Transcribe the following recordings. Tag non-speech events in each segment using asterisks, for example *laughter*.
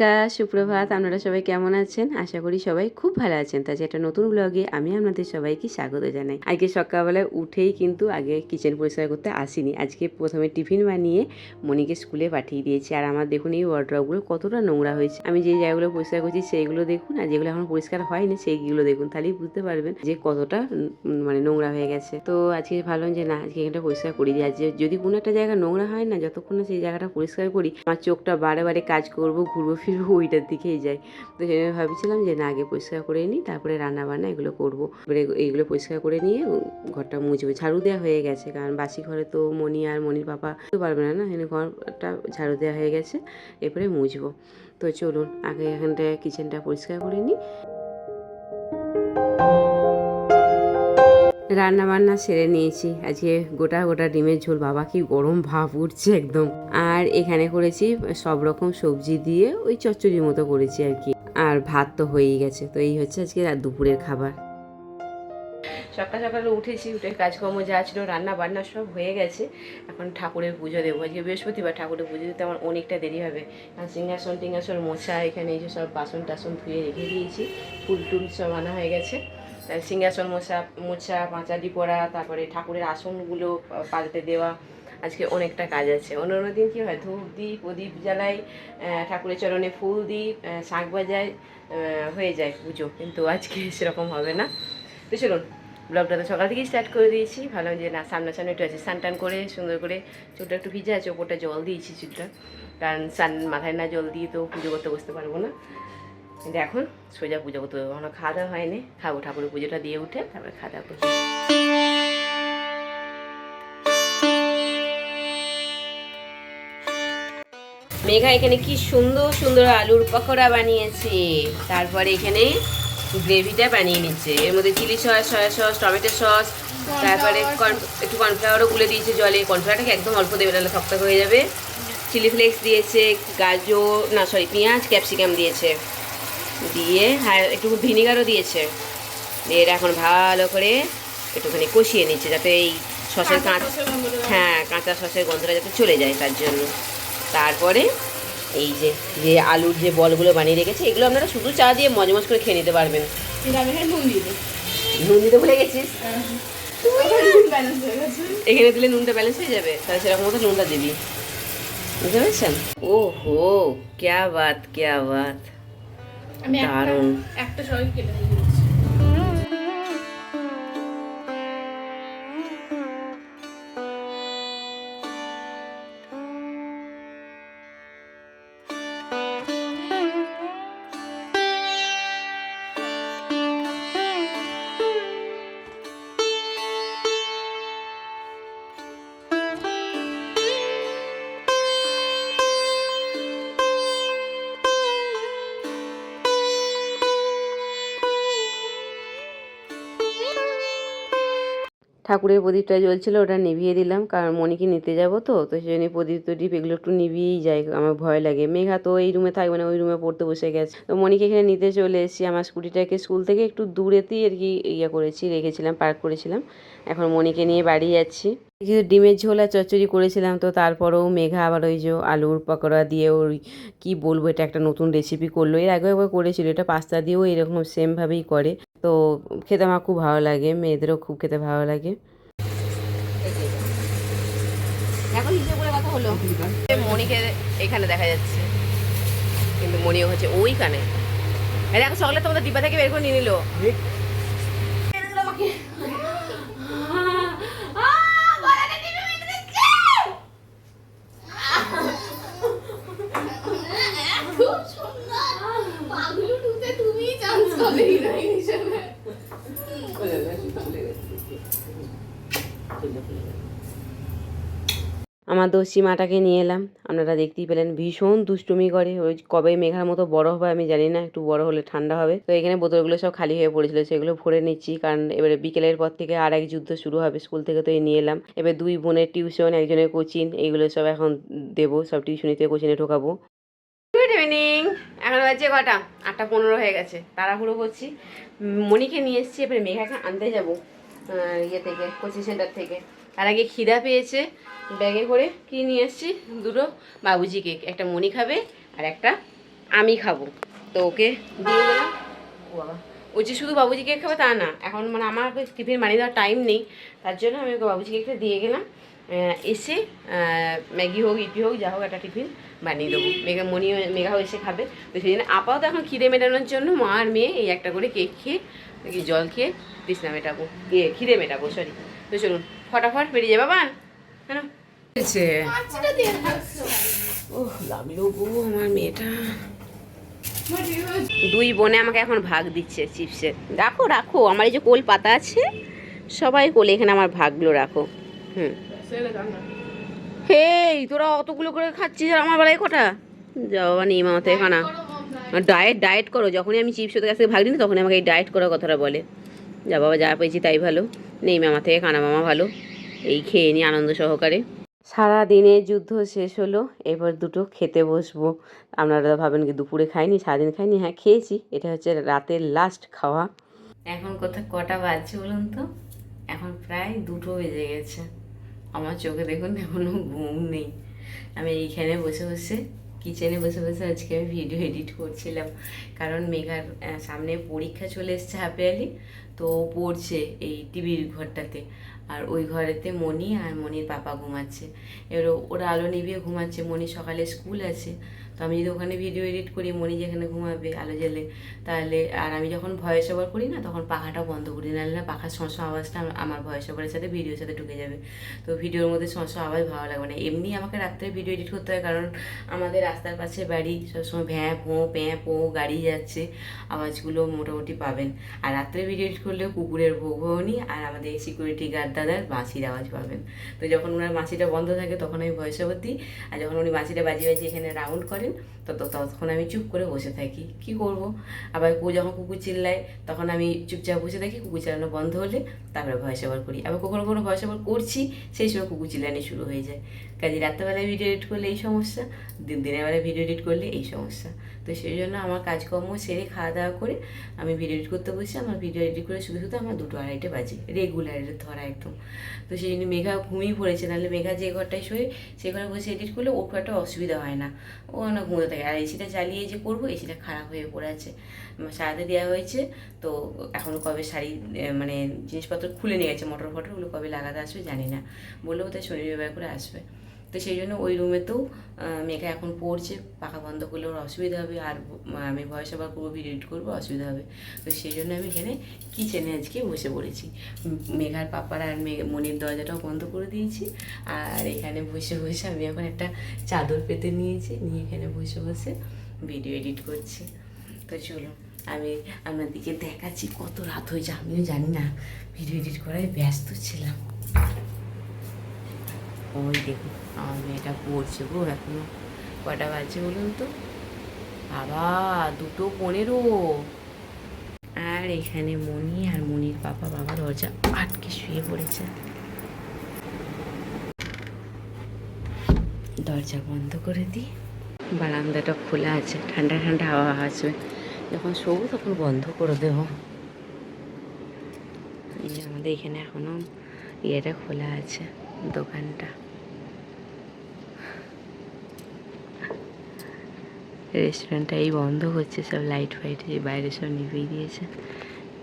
নমস্কার, সুপ্রভাত। আপনারা সবাই কেমন আছেন? আশা করি সবাই খুব ভালো আছেন। তাই একটা নতুন ব্লগে আমি আপনাদের সবাইকে স্বাগত জানাই। আজকে সকালবেলায় উঠেই কিন্তু আগে কিচেন পরিষ্কার করতে আসিনি। আজকে প্রথমে টিফিন বানিয়ে মনিকে স্কুলে পাঠিয়ে দিয়েছি। আর আমার দেখুন এই ওয়ার্ড্রপগুলো কতটা নোংরা হয়েছে। আমি যে জায়গাগুলো পরিষ্কার করছি সেইগুলো দেখুন। আর যেগুলো এখন পরিষ্কার হয়নি সেইগুলো দেখুন। তাহলেই বুঝতে পারবেন যে কতটা মানে নোংরা হয়ে গেছে। তো আজকে ভাবলাম যে না, আজকে এখানটা পরিষ্কার করি দিই। যে- যদি কোনো একটা জায়গা নোংরা হয় না, যতক্ষণ না সেই জায়গাটা পরিষ্কার করি, আমার চোখটা বারে বারে কাজ করব, ঘুরবো ফিরবো ওইটার দিকেই যাই। তো সেই ভাবছিলাম যে, না, আগে পরিষ্কার করে নিই, তারপরে রান্না বান্না এগুলো করব। এবারে এইগুলো পরিষ্কার করে নিয়ে ঘরটা মুছবে। ঝাড়ু দেওয়া হয়ে গেছে, কারণ বাসি ঘরে তো মনি আর মনির পাপা তো পারবে না না? এখানে ঘরটা ঝাড়ু দেওয়া হয়ে গেছে, এরপরে মুছবো। তো চলুন, আগে এখানটায় কিচেনটা পরিষ্কার করে নিই। রান্না বান্না সেরে নিয়েছি। আজকে গোটা গোটা ডিমের ঝোল, বাবা কি গরম ভাব উঠছে একদম। আর এখানে করেছি সব রকম সবজি দিয়ে ওই চচ্চড়ির মতো করেছি আর কি। আর ভাত তো হয়েই গেছে। তো এই হচ্ছে আজকে দুপুরের খাবার। সকাল সকালে উঠেছি, উঠে কাজকর্ম যা ছিল রান্না বান্না সব হয়ে গেছে। এখন ঠাকুরের পুজো দেবো। আজকে বৃহস্পতিবার ঠাকুরের পুজো দিতে আমার অনেকটা দেরি হবে। কারণ সিংহাসন টিংহাসন মোছা, এখানে এই যে সব বাসন টাসন ধুয়ে রেখে দিয়েছি। ফুল টুল সব আনা হয়ে গেছে। সিংহাসন মোছা মোছা পাঁচালি পরা তারপরে ঠাকুরের আসনগুলো পাল্টে দেওয়া, আজকে অনেকটা কাজ আছে। অন্য অন্য দিন কী হয়? ধূপ দিই প্রদীপ জ্বালাই ঠাকুরের চরণে ফুল দিই শাঁখ বাজাই হয়ে যায় পুজো। কিন্তু আজকে *laughs* সেরকম হবে না। তো চলুন, ব্লগটা তো সকাল থেকেই স্টার্ট করে দিয়েছি। ভালো যে না, সামনাসামনি একটু আছে, স্নান করে সুন্দর করে চুলটা একটু ভিজে আছে, ওপরটা জল দিয়েছি চুলটা। কারণ সান মাথায় না জল দিয়ে তো পুজো করতে বসতে পারব না। এখন সোজা পুজো করতে এখনও খাওয়া দাওয়া হয়নি। খাব ঠাকুরের পুজোটা দিয়ে উঠে তারপরে খাওয়া দাওয়া করব মেঘা এখানে কি সুন্দর সুন্দর আলুর পকোড়া বানিয়েছে। তারপরে এখানে গ্রেভিটা বানিয়ে নিচ্ছে। এর মধ্যে chilli sauce, soya sauce, tomato sauce, তারপরে একটু কর্নফ্লাওয়ারও গুলে দিয়েছে জলে। কর্নফ্লাওয়ারটাকে একদম অল্প দেবে, নাহলে থকথক হয়ে যাবে। চিলি ফ্লেক্স দিয়েছে, গাজর, না সরি পেঁয়াজ, ক্যাপসিকাম দিয়েছে। দিয়ে হ্যাঁ একটু ভিনিগারও দিয়েছে। দিয়ে এটা এখন ভালো করে একটুখানি কষিয়ে নিচ্ছে যাতে এই সসের কাঁচ হ্যাঁ কাঁচা সসের গন্ধটা যাতে চলে যায় তার জন্য। তারপরে এই যে যে আলুর যে বলগুলো বানিয়ে রেখেছে এগুলো আপনারা শুধু চা দিয়ে মজমজ করে খেয়ে নিতে পারবেন। নুন দিতে ভুলে গেছিস? এখানে দিলে নুনটা ব্যালেন্স হয়ে যাবে? তাহলে সেরকম মতো নুনটা দিবি। বুঝতে পেরেছেন? ও হো ক্যা বাত ক্যা বাত। আমি একটা একটা সবাই কেটে দিয়ে ঠাকুরের প্রদীপটা জ্বলছিল, ওটা নিভিয়ে দিলাম, কারণ মনিকে নিতে যাব তো তো সেই জন্য প্রদীপ টদীপ এগুলো একটু নিভিয়েই যায় আমার ভয় লাগে। মেঘা তো এই রুমে থাকবে না, ওই রুমে পড়তে বসে গেছে। তো মনিকে এখানে নিতে চলে এসেছি, আমার স্কুটিটাকে স্কুল থেকে একটু দূরেতেই আর কি ইয়ে করেছি, রেখেছিলাম পার্ক করেছিলাম। এখন মনিকে নিয়ে বাড়ি যাচ্ছি। কিছু ডিমের ঝোল আর চচ্চড়ি করেছিলাম, তো তারপরেও মেঘা আবার ওই যে আলুর পকোড়া দিয়ে ওই কী বলব, এটা একটা নতুন রেসিপি করল। এর আগে একবার করেছিল, এটা পাস্তা দিয়েও এরকম সেমভাবেই করে। তো খেতে আমার খুব ভালো লাগে মেয়েদেরও খুব খেতে ভালো লাগে। এখন হিসেবে করে কথা হলো। মণিকে এখানে দেখা যাচ্ছে। কিন্তু মণিও হচ্ছে ওইখানে। আরে এখন সকালে তোমাদের ডিব্বা থেকে বের করে নিয়ে নিল। খুব আমার দোষী মাটাকে নিয়ে এলাম। আপনারা দেখতেই পেলেন ভীষণ দুষ্টুমি করে। ওই কবে মেঘার মতো বড় হবে আমি জানি না, একটু বড় হলে ঠান্ডা হবে। তো এখানে বোতলগুলো সব খালি হয়ে পড়েছিল, সেগুলো ভরে নিচ্ছি। কারণ এবারে বিকেলের পর থেকে আর এক যুদ্ধ শুরু হবে, স্কুল থেকে তো এই নিয়ে এলাম। এবার দুই বোনের টিউশন, একজনের কোচিং এইগুলো সব এখন দেবো, সব টিউশনিতে কোচিংয়ে ঢোকাবো। গুড ইভিনিং এখন বাজে কটা? আটটা পনেরো হয়ে গেছে। তাড়াহুড়ো করছি। মনিকে নিয়ে এসেছি, এবারে মেঘাকে আনতে যাব। ইয়ে থেকে কোচিং সেন্টার থেকে। তার আগে খিদা পেয়েছে, ব্যাগে করে কি নিয়ে এসেছি দুটো বাবুজি কেক, একটা মনি খাবে আর একটা আমি খাব। তো ওকে দিয়ে গেলাম ও বাবা। যে শুধু বাবুজি কেক খাবে তা না, এখন মানে আমার টিফিন বানিয়ে দেওয়ার টাইম নেই। তার জন্য আমি ওকে বাবুজি কেকটা দিয়ে গেলাম। এসে ম্যাগি হোক ইপি হোক, যা হোক একটা টিফিন বানিয়ে দেবো। মেঘা মনি মেঘাও এসে খাবে। তো সেই জন্য আপাতত এখন খিদে মেটানোর জন্য মা আর মেয়ে এই একটা করে কেক খেয়ে নাকি জল খেয়ে তৃষ্ণা মেটাবো? ইয়ে খিদে মেটাবো সরি তো চলুন ফটাফট বেরিয়ে যাবে বাবা হ্যাঁ ওহ লাগল গো আমার মেয়েটা। দুই বোনে আমাকে এখন ভাগ দিচ্ছে চিপসের রাখো রাখো আমার এই যে কোল পাতা আছে সবাই কোলে এখানে আমার ভাগগুলো রাখো। হুম। হেই তোরা অতগুলো করে খাচ্ছিস আর আমার বেলায় কটা? যা বাবা নেই মামাতে এখানা ডায়েট ডায়েট করো। যখনই আমি চিপস ওদের কাছ ভাগ দিই না, তখনই আমাকে এই ডায়েট করার কথাটা বলে। যা বাবা যা পেয়েছি তাই ভালো। নেই মামা থেকে, কানা মামা ভালো। এই খেয়ে নি আনন্দ সহকারে। সারা দিনে যুদ্ধ শেষ হলো, এবার দুটো খেতে বসবো। আপনারা ভাবেন কি, দুপুরে খাইনি, সারাদিন খাইনি? হ্যাঁ খেয়েছি। এটা হচ্ছে রাতের লাস্ট খাওয়া। এখন কোথা, কটা বাজছে বলুন তো? এখন প্রায় দুটো বেজে গেছে। আমার চোখে দেখুন, এখনও ঘুম নেই। আমি এইখানে বসে বসে কিচেনে বসে বসে আজকে আমি ভিডিও এডিট করছিলাম। কারণ মেঘার সামনে পরীক্ষা চলে এসছে হাফিয়ালি তো পড়ছে এই টিভির ঘরটাতে। আর ওই ঘরেতে মণি আর মণির পাপা ঘুমাচ্ছে। এবার ওরা আলো নিভিয়ে ঘুমাচ্ছে, মণি সকালে স্কুল আছে। তো আমি যদি ওখানে ভিডিও এডিট করি, মণি যেখানে ঘুমাবে, আলো জ্বেলে, তাহলে আর আমি যখন ভয়েস ওভার করি না, তখন পাখাটা বন্ধ করি। নাহলে না পাখার শস্য আওয়াজটা আমার ভয়েস ওভারের সাথে ভিডিওর সাথে ঢুকে যাবে। তো ভিডিওর মধ্যে শস্য আওয়াজ ভালো লাগবে না এমনি আমাকে রাত্রে ভিডিও এডিট করতে হয়, কারণ আমাদের রাস্তার পাশে বাড়ি সবসময় ভ্যাঁ পো প্যাঁ, পো, গাড়ি যাচ্ছে, আওয়াজগুলো মোটামুটি পাবেন। আর রাত্রে ভিডিও এডিট করলেও কুকুরের ভোগ আর আমাদের সিকিউরিটি গার্ড দাদার বাঁশির আওয়াজ পাবেন। তো যখন ওনার বাঁশিটা বন্ধ থাকে তখন আমি ভয়েস ওভার দিই আর যখন উনি বাঁশিটা বাজিয়ে বাজিয়ে এখানে রাউন্ড করেন তো তো- তখন আমি চুপ করে বসে থাকি। কি করব? আবার কু, যখন কুকুর চিল্লায়, তখন আমি চুপচাপ বসে থাকি, কুকুর চালানো বন্ধ হলে তারপরে ভয়েস ওভার করি। আবার কখনো কখনো ভয়েস ওভার করছি, সেই সময় কুকুর চিল্লানি শুরু হয়ে যায়। কাজে রাত্রেবেলায় ভিডিও এডিট করলে এই সমস্যা, দিন, দিনের বেলায় ভিডিও এডিট করলে এই সমস্যা। তো সেই জন্য আমার কাজকর্ম সেরে খাওয়া দাওয়া করে আমি ভিডিও এডিট করতে বসি, আমার ভিডিও এডিট করে শুধু শুধু আমার দুটো আড়াইটে বাজে। রেগুলার ধরা একদম। তো সেই জন্য মেঘা ঘুমিয়ে পড়েছে, নাহলে মেঘা যে ঘরটায় শোয়ে সেই ঘরে বসে এডিট করলে ওর একটা অসুবিধা হয় না। ও না ঘুমোতে থাকে আর এসিটা চালিয়ে যে করব এসিটা খারাপ হয়ে পড়ে আছে। সারাতে দেওয়া হয়েছে, তো এখনও কবে শাড়ি মানে জিনিসপত্র খুলে নিয়ে গেছে, মোটর ফটরগুলো কবে লাগাতে আসবে জানি না। বললেও তাই শনি রবিবার করে আসবে। তো সেই জন্য ওই রুমেতেও মেঘা এখন পড়ছে, পাখা বন্ধ করলে ওর অসুবিধা হবে, আর আমি ভয়েস ওভার করব ভিডিও এডিট করব, অসুবিধা হবে। তো সেই জন্য আমি এখানে কিচেনে আজকে বসে পড়েছি। মেঘার পাপার আর মনির দরজাটাও বন্ধ করে দিয়েছি, আর এখানে বসে বসে আমি এখন একটা চাদর পেতে নিয়েছি, নিয়ে এখানে বসে বসে ভিডিও এডিট করছি। তো চলুন আমি আপনাদেরকে দেখাচ্ছি, কত রাত হয়েছে, আমিও জানি না ভিডিও এডিট করায় ব্যস্ত ছিলাম। ওই দেখুন, আমার মেয়েটা পড়ছে গো এখনও। কটা বাজছে বলুন তো? বাবা, দুটো পনেরো। আর এখানে মণি আর মণির পাপা বাবা দরজা আটকে শুয়ে পড়েছে। দরজা বন্ধ করে দিই। বারান্দাটা খোলা আছে, ঠান্ডা ঠান্ডা হাওয়া আসবে যখন শোবো তখন বন্ধ করে দেবো। আমাদের এখানে এখনও ইয়েটা খোলা আছে। দোকানটা। রেস্টুরেন্টটা এই বন্ধ হচ্ছে সব লাইট ফাইট বাইরে সব নিভিয়ে দিয়েছে।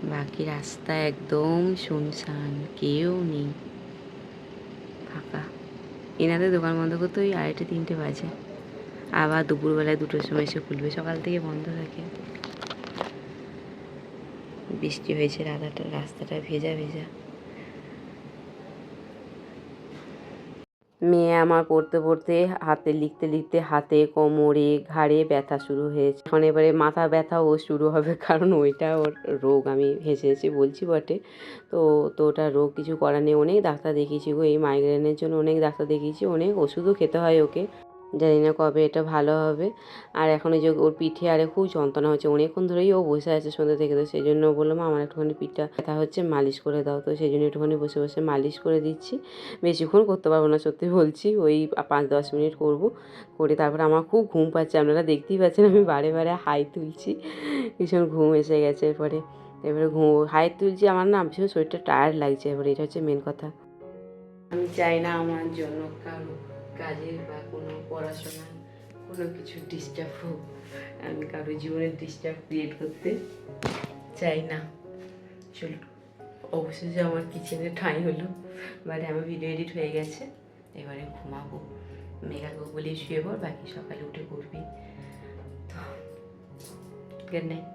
বাকি রাস্তা একদম শুনশান, কেউ নেই। ফাঁকা। এনাদের দোকান বন্ধ করতে ওই আড়াইটে, তিনটে বাজে। আবার দুপুরবেলায় দুটোর সময় এসে খুলবে, সকাল থেকে বন্ধ থাকে। বৃষ্টি হয়েছে রাধাটা রাস্তাটা ভেজা ভেজা। মেয়ে আমার পড়তে পড়তে, হাতে লিখতে লিখতে হাতে, কোমরে, ঘাড়ে ব্যথা শুরু হয়েছে। এখন এবারে মাথা ব্যথা ও শুরু হবে, কারণ ওইটা ওর রোগ, আমি হেসে হেসে বলছি বটে। তো তো ওটা রোগ কিছু করার নেই, অনেক ডাক্তার দেখিয়েছি গো, এই মাইগ্রেনের জন্য অনেক ডাক্তার দেখিয়েছি, অনেক ওষুধও খেতে হয় ওকে। জানি না কবে এটা ভালো হবে। আর এখন ওই যে ওর পিঠে আরে খুব যন্ত্রণা হচ্ছে। অনেকক্ষণ ধরেই ও বসে আছে সন্ধ্যা থেকে। তো সেই জন্য বললাম আমার একটুখানি পিঠটা ব্যথা হচ্ছে, মালিশ করে দাও। তো সেই জন্য একটুখানি বসে বসে মালিশ করে দিচ্ছি। বেশিক্ষণ করতে পারব না, সত্যি বলছি। ওই পাঁচ দশ মিনিট করব। করে তারপরে আমার খুব ঘুম পাচ্ছে। আপনারা দেখতেই পাচ্ছেন আমি বারে বারে হাই তুলছি। ভীষণ ঘুম এসে গেছে এরপরে। এবারে ঘুম, হাই তুলছি। আমার না ভীষণ শরীরটা টায়ার্ড লাগছে। এবারে এটা হচ্ছে মেন কথা। আমি চাই না আমার জন্য কারও কাজের বা কোনো পড়াশোনা কোনো কিছু ডিস্টার্ব হোক, আমি কারও জীবনের ডিস্টার্ব ক্রিয়েট করতে চাই না। চলো, অবশেষে আমার কিচেনে ঠাঁই হলো বাট আমার ভিডিও এডিট হয়ে গেছে, এবারে ঘুমাবো। মেঘাকে বলে শুয়ে পর বাকি সকালে উঠে করবি তো গুড নাইট